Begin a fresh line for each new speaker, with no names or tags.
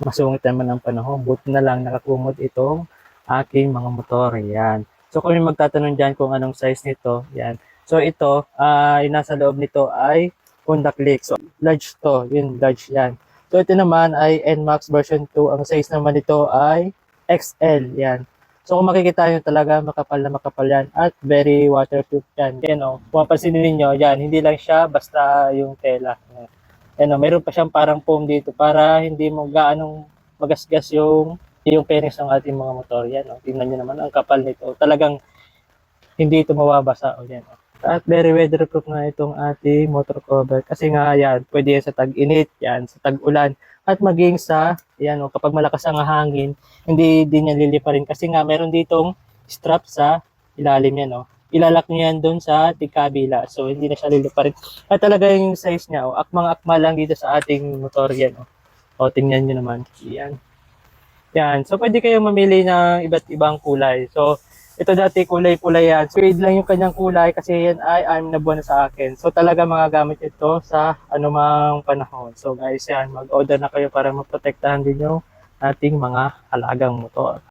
masungit naman ang panahon. Buti na lang nakakumot itong aking mga motor. Yan. So kung may magtatanong dyan kung anong size nito, yan. So ito, ay nasa loob nito ay Honda Click. So large to, yun, large yan. So ito naman ay NMAX version 2. Ang size naman nito ay XL. Yan. So kung makikita nyo talaga, makapal na makapal yan. At very waterproof yan. Yan o, kung mapansin ninyo, yan, hindi lang siya basta yung tela. Yan. Yan o, mayroon pa siyang parang foam dito para hindi mo gaanong magasgas yung yung fairness ng ating mga motor. Yan o, tingnan nyo naman, ang kapal nito. Talagang hindi ito mawabasa. O yan o. At very weatherproof na itong ating motor cover. Kasi nga yan, pwede yan sa tag-init, yan, sa tag-ulan. At maging sa, yan o, kapag malakas ang hangin, hindi din yan liliparin. Kasi nga, meron ditong strap sa ilalim yan o. Ilalak nyo yan doon sa tigkabila. So, hindi na siya liliparin. At talaga yung size niya, o, akmang-akma lang dito sa ating motor yan o. O, tingnan nyo naman. Yan. Yan. So, pwede kayong mamili ng iba't ibang kulay. So, ito dati kulay-kulay yan. Suede lang yung kanyang kulay kasi yan ay anim na buwan na sa akin. So talaga mga gamit ito sa anumang panahon. So guys yan, mag-order na kayo para maprotektahan din yung ating mga alagang motor.